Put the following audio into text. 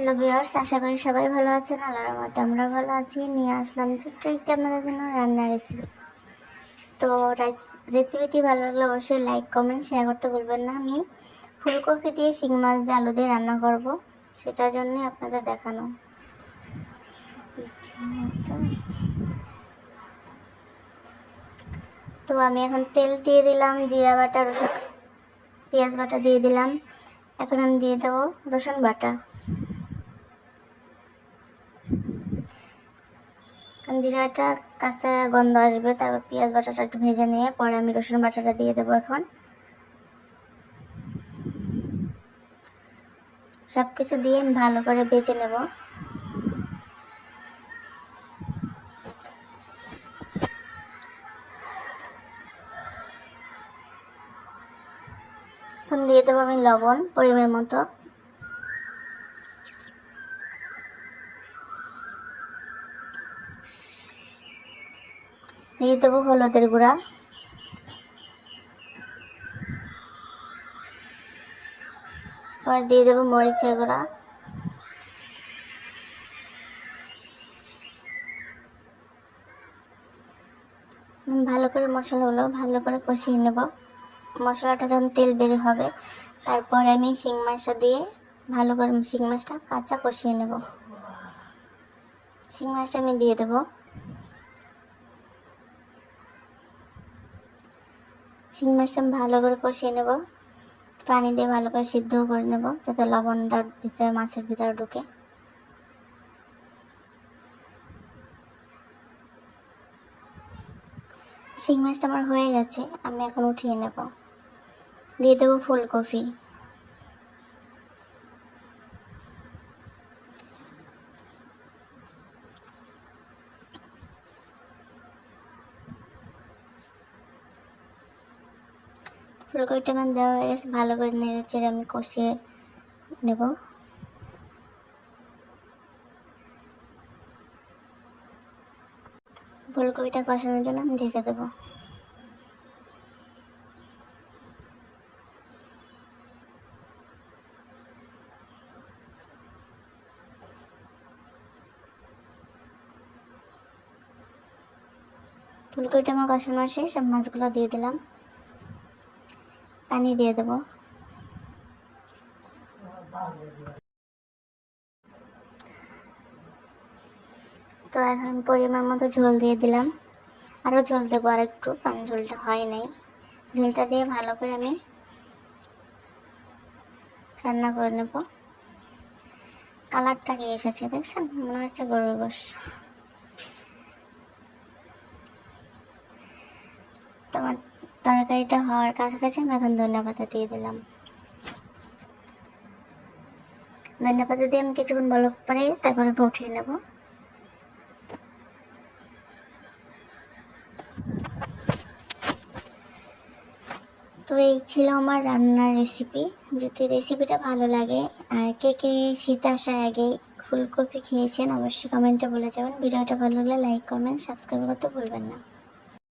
Hello viewers আশা করি সবাই ভালো আছেন, আল্লাহর রহমতে আমরা ভালো আছি। নিয়ে আসলাম ছোট্ট একটি আপনাদের জন্য রান্নার রেসিপি তো রেসিপিটি ভালো লাগলে অবশ্যই লাইক কমেন্ট শেয়ার করতে ভুলবেন না। আমি ফুলকপি দিয়ে শিং মাছ দিয়ে আলু দিয়ে রান্না করব, সেটার জন্যই আপনাদের দেখানো। তো আমি এখন তেল দিয়ে দিলাম, জিরা বাটা, রসুন, পেঁয়াজ বাটা দিয়ে দিলাম। এখন আমি দিয়ে দেবো রসুন বাটা। জিরাটা, কাঁচা গন্ধ আসবে, তারপর পেঁয়াজ বাটাটা একটু ভেজে নিয়ে পরে আমি রসুন বাটাটা দিয়ে দেবো এখন। সব কিছু দিয়ে আমি ভালো করে বেজে নেব। এখন দিয়ে দেবো আমি লবণ পরিমাণ মতো। দিয়ে দেবো হলুদের গুঁড়া। পরে দিয়ে দেবো মরিচের গুঁড়া। ভালো করে মশলাগুলো ভালো করে কষিয়ে নেব। মশলাটা যখন তেল বের হবে, তারপরে আমি শিং মাছটা দিয়ে ভালো করে শিং মাছটা কাঁচা কষিয়ে নেব। শিং মাছটা আমি দিয়ে দেবো। শিং মাছটা ভালো করে কষিয়ে নেব, পানি দিয়ে ভালো করে সিদ্ধও করে নেব, যাতে লবণটা ভিতরে, মাছের ভিতরে ঢুকে। শিং মাছটা আমার হয়ে গেছে, আমি এখন উঠিয়ে নেব। দিয়ে দেবো ফুলকপি। ফুলকপিটা আমার দেওয়া হয়ে গেছে? ভালো করে নেড়ে চেড়ে আমি কষিয়ে নেব। ফুলকপিটা কষানোর জন্য আমি ঢেকে দেবো। ফুলকপিটা আমার কষানো শেষ সব মাছগুলো দিয়ে দিলাম। পানি দিয়ে দেবো। তো এখন পরিমাণ মতো ঝোল দিয়ে দিলাম। আরও ঝোল দেবো আর একটু কারণ ঝোলটা হয় নাই। ঝোলটা দিয়ে ভালো করে আমি রান্না করে নেব। কালারটা কি এসেছে দেখছেন? মনে হচ্ছে গরুর গোশ। তোমার তরকারিটা হওয়ার কাছাকাছি আমি এখন ধনিয়া পাতা দিয়ে দিলাম। ধনিয়া পাতা দিয়ে আমি কিছুক্ষণ বলক পরে তারপরে উঠিয়ে নেব। তো এই ছিল আমার রান্নার রেসিপি যদি রেসিপিটা ভালো লাগে আর কে কে শীত আসার আগেই ফুলকপি খেয়েছেন, অবশ্যই কমেন্টে বলে যাবেন। ভিডিওটা ভালো লাগলে লাইক কমেন্ট সাবস্ক্রাইব করতে ভুলবেন না।